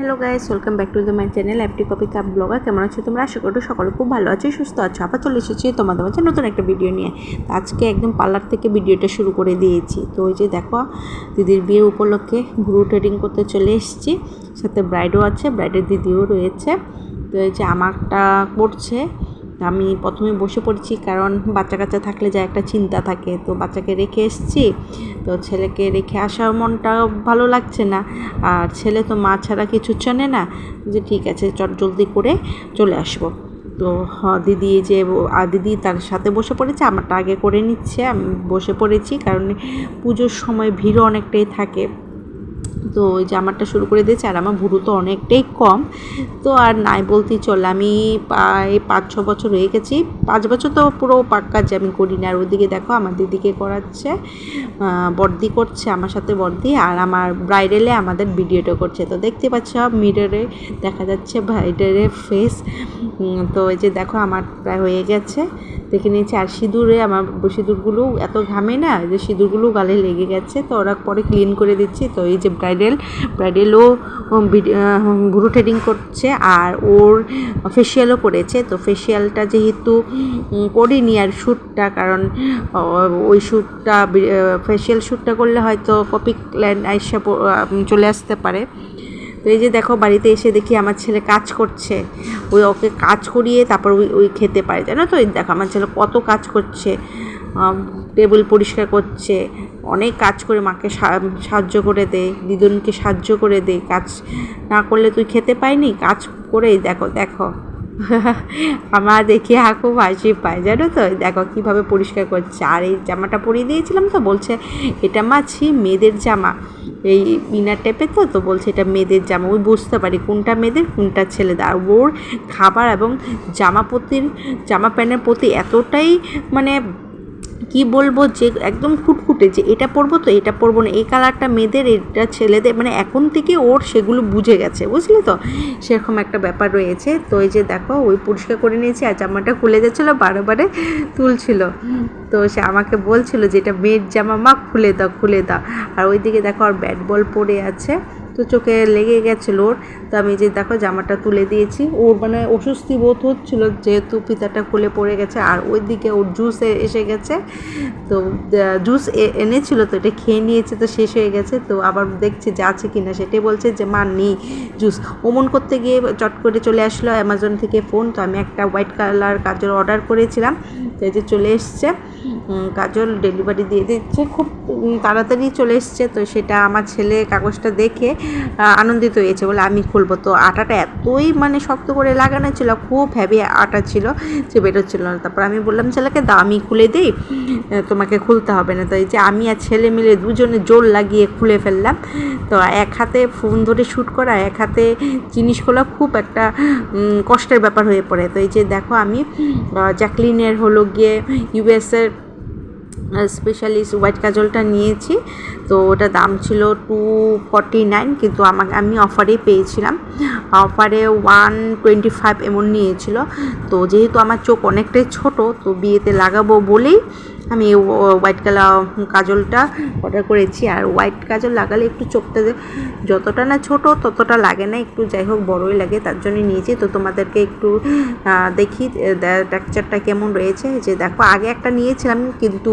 Hello guys welcome back to the my channel অ্যাপটি copy cup blogger কেমন আছো তোমরা? আশা করো সকলে খুব ভালো আছো, সুস্থ আছো। আবার চলে এসেছি তোমাদের মাঝে নতুন একটা ভিডিও নিয়ে। আজকে একদম পার্লার থেকে ভিডিওটা শুরু করে দিয়েছি। তো ওই যে দেখো, দিদির বিয়ে উপলক্ষে ভ্রু ট্রেডিং করতে চলে এসেছি। সাথে ব্রাইডও আছে ব্রাইডের দিদিও রয়েছে। তো এই যে আমারটা করছে। আমি প্রথমে বসে পড়েছি কারণ বাচ্চা কাচ্চা থাকলে যা একটা চিন্তা থাকে। তো বাচ্চাকে রেখে এসেছি। তো ছেলেকে রেখে আসার মনটা ভালো লাগছে না। আর ছেলে তো মা ছাড়া কিছু চেনে না। যে ঠিক আছে, চট জলদি করে চলে আসব। তো দিদি যে দিদি তার সাথে বসে পড়েছে, আমারটা আগে করে নিচ্ছে। আমি বসে পড়েছি কারণ পুজোর সময় ভিড়ও অনেকটাই থাকে। তো ওই জামাটা শুরু করে দিয়েছে, আর আমার ভুরু তো অনেকটাই কম। তো আর নাই বলতেই চল, আমি প্রায় পাঁচ, ছ বছর হয়ে গেছি। পাঁচ বছর তো পুরো পাক্কা যে আমি করি না, আর ওদিকে দেখো আমার দিদিকে করাচ্ছে বর্দি করছে, আমার সাথে বর্দি, আর আমার ব্রাইডেলে আমাদের ভিডিওটা করছে। তো দেখতে পাচ্ছ মিররে দেখা যাচ্ছে ব্রাইডালের ফেস তো এই যে দেখো আমার প্রায় হয়ে গেছে। দেখে নিয়েছি। আর সিঁদুরে আমার সিঁদুরগুলো এত ঘামে না যে সিঁদুরগুলো গালে লেগে গেছে। তো ওরা পরে ক্লিন করে দিচ্ছি। তো এই যে ব্রাইডাল ব্রাইডালও ভুরু ট্রেডিং করছে। আর ওর ফেসিয়ালও করেছে তো ফেসিয়ালটা যেহেতু করিনি আর শ্যুটটা কারণ ওই শ্যুটটা ফেসিয়াল শ্যুটটা করলে হয়তো কপি ল্যান্ড আইসা চলে আসতে পারে। এই যে দেখো, বাড়িতে এসে দেখি আমার ছেলে কাজ করছে। ওই ওকে কাজ করিয়ে তারপর ওই ওই খেতে পারে, জানো তো? দেখো, আমার ছেলে কত কাজ করছে টেবিল পরিষ্কার করছে, অনেক কাজ করে মাকে সাহায্য করে দেয় দিদুনকে সাহায্য করে দেয় কাজ না করলে তুই খেতে পাইনি? কাজ করেই দেখো দেখো। আমার দেখি দেখে খুব হাসি পায়। জানো তো? দেখো কীভাবে পরিষ্কার করছে আর এই জামাটা পরিয়ে দিয়েছিলাম তো, বলছে এটা মাছি মেয়েদের জামা। এই ইনার টাইপের তো তো বলছে এটা মেয়েদের জামা। ওই বুঝতে পারি কোনটা মেয়েদের, কোনটা ছেলে আর ওর খাবার এবং জামা জামা প্যান্টের প্রতি এতটাই মানে কি বলব যে একদম ফুটফুটে যে এটা পরবো তো এটা পরবো না। এই কালারটা মেয়েদের, এটা ছেলেদের মানে এখন থেকে ওর সেগুলো বুঝে গেছে, বুঝলি তো? সেরকম একটা ব্যাপার রয়েছে। তো এই যে দেখো, ওই পরিষ্কার করে নিয়েছি আর জামাটা খুলে যাচ্ছিল বারে বারে তুলছিল। তো সে আমাকে বলছিল যে এটা মেয়ের জামা, মা খুলে দাও খুলে দাও। আর ওইদিকে দেখো আর ব্যাট বল পড়ে আছে। তো চোখে লেগে গেছিল ওর। তো আমি যে দেখো জামাটা তুলে দিয়েছি। ওর মানে অস্বস্তি বোধ হচ্ছিল যেহেতু পিতাটা খুলে পড়ে গেছে আর ওই দিকে ওর জুস এসে গেছে। তো জুস এনেছিল তো এটা খেয়ে নিয়েছে তো শেষ হয়ে গেছে। তো আবার দেখছে যে আছে কি না সেটাই বলছে যে, মা নেই জুস ওমন করতে গিয়ে চট করে চলে আসলো অ্যামাজন থেকে ফোন তো আমি একটা হোয়াইট কালার কাজের অর্ডার করেছিলাম। তো এই যে চলে এসছে। কাজল ডেলিভারি দিয়ে দিচ্ছে। খুব তাড়াতাড়ি চলে এসছে, তো সেটা আমার ছেলে কাগজটা দেখে আনন্দিত হয়েছে। বলে, আমি খুলবো। তো আটাটা এতই মানে শক্ত করে লাগানো ছিল, খুব হ্যাভি আটা ছিল যে বেরোচ্ছিল না। তারপর আমি বললাম, ছেলেকে দা আমি খুলে দিই। তোমাকে খুলতে হবে না। তো এই যে আমি আর ছেলে মিলে দুজনে জোর লাগিয়ে খুলে ফেললাম। তো এক হাতে ফোন ধরে শ্যুট করা, এক হাতে জিনিস খোলা খুব একটা কষ্টের ব্যাপার হয়ে পড়ে। তো এই যে দেখো আমি জ্যাকলিনের হলো গিয়ে ইউএসের স্পেশালিস্ট হোয়াইট কাজলটা নিয়েছি। তো ওটা দাম ছিল টু ফর্টি নাইন কিন্তু আমাকে, আমি অফারে পেয়েছিলাম। অফারে ওয়ান টোয়েন্টি ফাইভ এমন নিয়েছিল। তো যেহেতু আমার চোখ অনেকটাই ছোট, তো বিয়েতে লাগাবো বলেই আমি হোয়াইট কালার কাজলটা অর্ডার করেছি। আর হোয়াইট কাজল লাগালে একটু চোখটা যতটা না ছোট, ততটা লাগে না। একটু যাই হোক বড়ই লাগে, তার জন্য নিয়েছি। তো তোমাদেরকে একটু দেখি টেক্সচারটা কেমন রয়েছে। যে দেখো, আগে একটা নিয়েছিলাম, কিন্তু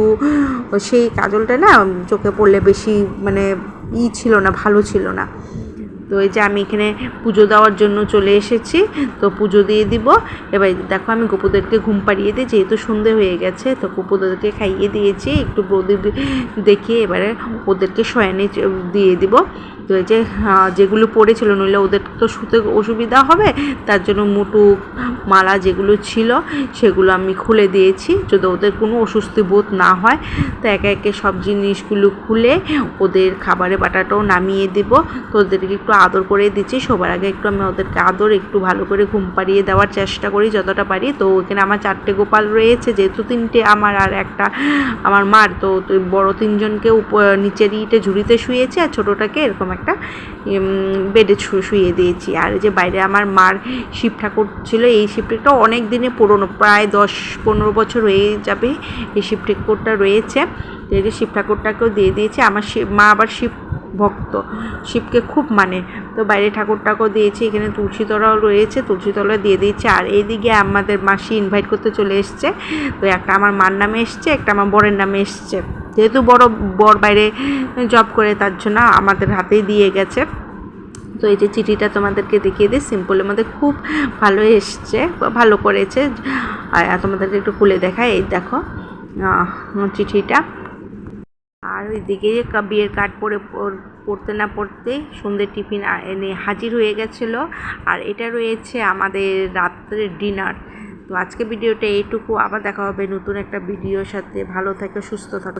সেই কাজলটা না চোখে পড়লে বেশি মানে ই ছিল না, ভালো ছিল না। তো এই যে আমি এখানে পুজো দেওয়ার জন্য চলে এসেছি, তো পুজো দিয়ে দিব। এবার দেখো আমি গোপুদেরকে ঘুম পাড়িয়ে দিই, যেহেতু সন্ধে হয়ে গেছে, তো গোপুদেরকে খাইয়ে দিয়েছি। একটু প্রদীপ দেখিয়ে এবারে ওদেরকে শয়নে দিয়ে দিব। তো এই যে আহ, যেগুলো পড়েছিল নইলে ওদের তো শুতে অসুবিধা হবে। তার জন্য মুটুক মালা যেগুলো ছিল সেগুলো আমি খুলে দিয়েছি। যদি ওদের কোনো অস্বস্তি বোধ না হয় তো একে একে সব জিনিসগুলো খুলে ওদের খাবারের বাটাটাও নামিয়ে দিব। তো ওদেরকে একটু আদর করে দিচ্ছি। সবার আগে একটু আমি ওদেরকে আদর একটু ভালো করে ঘুম পাড়িয়ে দেওয়ার চেষ্টা করি যতটা পারি। তো ওখানে আমার চারটে গোপাল রয়েছে যেহেতু তিনটে আমার আর একটা আমার মার। তো বড় তিনজনকে উপ- নিচের ইটে ঝুড়িতে শুয়েছে আর ছোটোটাকে এরকম একটা বেডে শুয়ে দিয়েছি। আর যে বাইরে আমার মার শিব ঠাকুর ছিল, এই শিব অনেক দিনে পুরনো, প্রায় দশ পনেরো বছর হয়ে যাবে এই শিব ঠাকুরটা রয়েছে। এই যে শিব ঠাকুরটাকেও দিয়ে দিয়েছি। আমার শিব মা আবার শিব ভক্ত শিবকে খুব মানে। তো বাইরে ঠাকুরটাকেও দিয়েছি, এখানে তুলসীতলাও রয়েছে তুলসীতলা দিয়ে দিয়েছে। আর এইদিকে আমাদের মাসি ইনভাইট করতে চলে এসছে। তো একটা আমার মার নামে এসছে, একটা আমার বরের নামে এসছে। যেহেতু বড় বর বাইরে জব করে, তার জন্য আমাদের হাতেই দিয়ে গেছে। তো এই যে চিঠিটা তোমাদেরকে দেখিয়ে দিই সিম্পলের মধ্যে খুব ভালো এসছে, ভালো করেছে। আর তোমাদেরকে একটু খুলে দেখায় এই দেখো চিঠিটা। আর ওইদিকে বিয়ের কার্ড পড়- পড়তে না পড়তে সন্ধ্যের টিফিন এনে হাজির হয়ে গেছিল। আর এটা রয়েছে আমাদের রাত্রের ডিনার তো আজকে ভিডিওটা এইটুকু, আবার দেখা হবে নতুন একটা ভিডিওর সাথে। ভালো থাকো, সুস্থ থাকো।